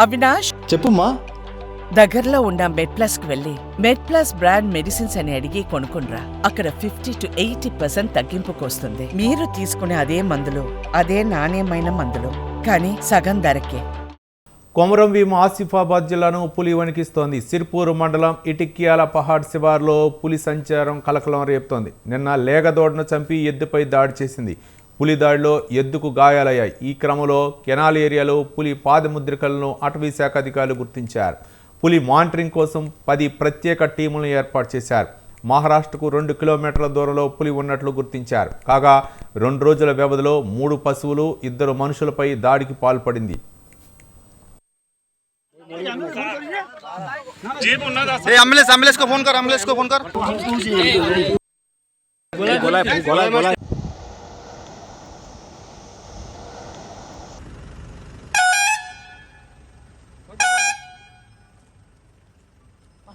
అవినాష్? చెప్పుమ్మా. దగ్గరలో ఉన్న మెడ్ ప్లస్కు వెళ్ళి మెడ్ ప్లస్ బ్రాండ్ మెడిసిన్స్ అని అడిగి కొనుక్కునరా అక్కడ ఫిఫ్టీ టు ఎయిటీ పర్సెంట్ తగ్గింపుకు వస్తుంది మీరు తీసుకునే అదే మందులు అదే నాణ్యమైన మందులు కానీ సగం ధరకే. కొమరం భీం ఆసిఫాబాద్ జిల్లాను పులి వణికిస్తోంది. సిర్పూర్ మండలం ఇటిక్యాల పహాడ్ శివార్లో పులి సంచారం కలకలం రేపుతోంది. నిన్న లేగదోడను చంపి ఎద్దుపై దాడి చేసింది. పులి దాడిలో ఎద్దుకు గాయాలయ్యాయి. ఈ క్రమంలో కెనాల్ ఏరియాలో పులి పాదముద్రికలను అటవీశాఖ అధికారులు గుర్తించారు. పులి మానిటరింగ్ కోసం పది ప్రత్యేక టీములను ఏర్పాటు చేశారు. మహారాష్ట్రకు రెండు కిలోమీటర్ల దూరంలో పులి ఉన్నట్లు గుర్తించారు. కాగా రెండు రోజుల వ్యవధిలో మూడు పశువులు ఇద్దరు మనుషులపై దాడికి పాల్పడింది. ఫోన్ కర్ కర్.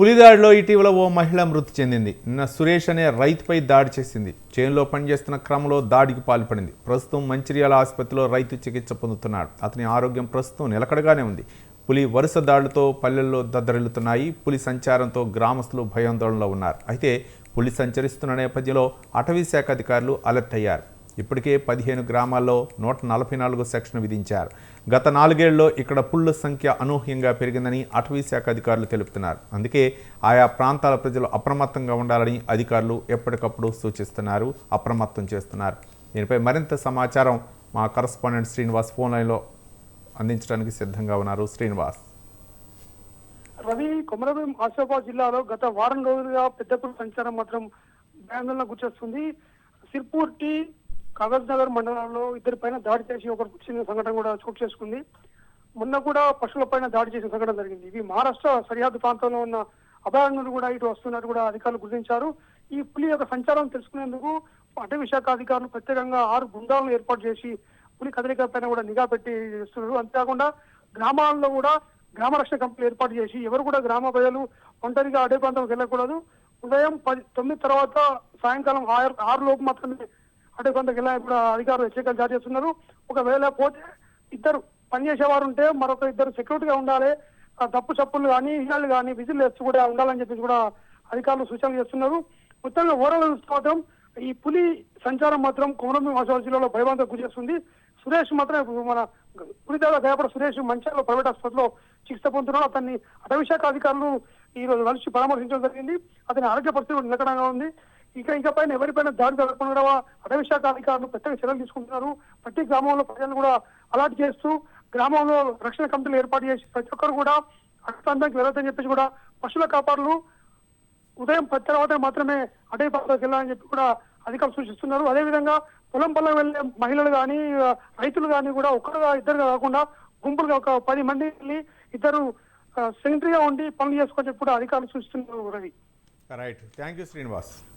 పులిదాడిలో ఇటీవల ఓ మహిళ మృతి చెందింది. నిన్న సురేష్ అనే రైతుపై దాడి చేసింది. చేనులో పనిచేస్తున్న క్రమంలో దాడికి పాల్పడింది. ప్రస్తుతం మంచిర్యాల ఆసుపత్రిలో రైతు చికిత్స పొందుతున్నాడు. అతని ఆరోగ్యం ప్రస్తుతం నిలకడగానే ఉంది. పులి వరుస దాడులతో పల్లెల్లో దద్దరిల్లుతున్నాయి. పులి సంచారంతో గ్రామస్తులు భయాందోళనలో ఉన్నారు. అయితే పులి సంచరిస్తున్న నేపథ్యంలో అటవీ శాఖ అధికారులు అలర్ట్ అయ్యారు. ఇప్పటికే పదిహేను గ్రామాల్లో నూట నలభై నాలుగు సెక్షన్ విధించారు. గత నాలుగేళ్ళలో ఇక్కడ పుళ్ళ సంఖ్య అనూహ్యంగా పెరిగిందని అటవీ శాఖ అధికారులు తెలుపుతున్నారు. అందుకే ఆయా ప్రాంతాల ప్రజలు అప్రమత్తంగా ఉండాలని అధికారులు ఎప్పటికప్పుడు సూచిస్తున్నారు అప్రమత్తం చేస్తున్నారు. దీనిపై మరింత సమాచారం మా కరస్పాండెంట్ శ్రీనివాస్ ఫోన్ లైన్లో అందించడానికి సిద్ధంగా ఉన్నారు. శ్రీనివాస్. రవి కొమరభీం ఆసిఫాబాద్ జిల్లాలో గత వారం రోజులుగా పెద్దపల్లి సంచారం మాత్రం ఆందోళన గుర్చేస్తుంది సిర్పూర్ టీ కాగజ్ నగర్ మండలంలో ఇద్దరి పైన దాడి చేసి ఒకరు చిన్న సంఘటన కూడా చోటు చేసుకుంది. మొన్న కూడా పశువుల పైన దాడి చేసిన సంఘటన జరిగింది. ఇవి మహారాష్ట్ర సరిహద్దు ప్రాంతంలో ఉన్న అభయారణ్యులు కూడా ఇటు వస్తున్నట్టు కూడా అధికారులు గుర్తించారు. ఈ పులి యొక్క సంచారం తెలుసుకునేందుకు అటవీ శాఖ అధికారులు ప్రత్యేకంగా ఆరు బృందాలను ఏర్పాటు చేసి పులి కదలిక పైన కూడా నిఘా పెట్టి చేస్తున్నారు. అంతేకాకుండా గ్రామాల్లో కూడా గ్రామ రక్షణ కంపెనీలు ఏర్పాటు చేసి ఎవరు కూడా గ్రామ ప్రజలు ఒంటరిగా అడవి ప్రాంతంకి వెళ్ళకూడదు. ఉదయం పది తొమ్మిది తర్వాత సాయంకాలం ఆరు ఆరు లోపు మాత్రమే అంటే ప్రాంతంకి ఇప్పుడు అధికారులు హెచ్చరికలు జారీ చేస్తున్నారు. ఒకవేళ పోతే ఇద్దరు పనిచేసేవారు ఉంటే మరొక ఇద్దరు సెక్యూరిటీగా ఉండాలి. తప్పు చప్పులు కానీ ఇళ్ళు కానీ విజిల్ వేస్తూ కూడా ఉండాలని చెప్పేసి కూడా అధికారులు సూచనలు చేస్తున్నారు. మొత్తంగా ఓవరాల్ మాత్రం ఈ పులి సంచారం మాత్రం కోనమి వాసాల జిల్లాలో భయభ్రాంతం గురిచేస్తుంది సురేష్ మాత్రం ఇప్పుడు మన పులిదాల దయాపడ సురేష్ మంచాల ప్రైవేట్ ఆసుపత్రిలో చికిత్స పొందుతున్నాడు అతన్ని అటవీ శాఖ అధికారులు ఈ రోజు కలిసి పరామర్శించడం జరిగింది. అతని ఆరోగ్య పరిస్థితి కూడా నిలకడంగా ఉంది. ఇంకా ఇక పైన ఎవరిపైన దాడి జరగకుండా అటవీ శాఖ అధికారులు ప్రత్యేక చర్యలు తీసుకుంటున్నారు. ప్రతి గ్రామంలో ప్రజలను కూడా అలర్ట్ చేస్తూ గ్రామంలో రక్షణ కమిటీలు ఏర్పాటు చేసి ప్రతి ఒక్కరు కూడా అక్షాంతానికి వెళ్ళొద్దని చెప్పేసి కూడా పశువుల కాపాడులు ఉదయం పది తర్వాత మాత్రమే అటవీ ప్రాంతానికి వెళ్ళాలని చెప్పి కూడా అధికారులు సూచిస్తున్నారు. అదేవిధంగా పొలం పొలం వెళ్ళే మహిళలు కానీ రైతులు కానీ కూడా ఒక్కరుగా ఇద్దరుగా కాకుండా గుంపులుగా ఒక పది మంది వెళ్ళి ఇద్దరు సెంట్రీగా ఉండి పనులు చేసుకొని చెప్పి కూడా అధికారులు సూచిస్తున్నారు Ravi. Right thank you Srinivas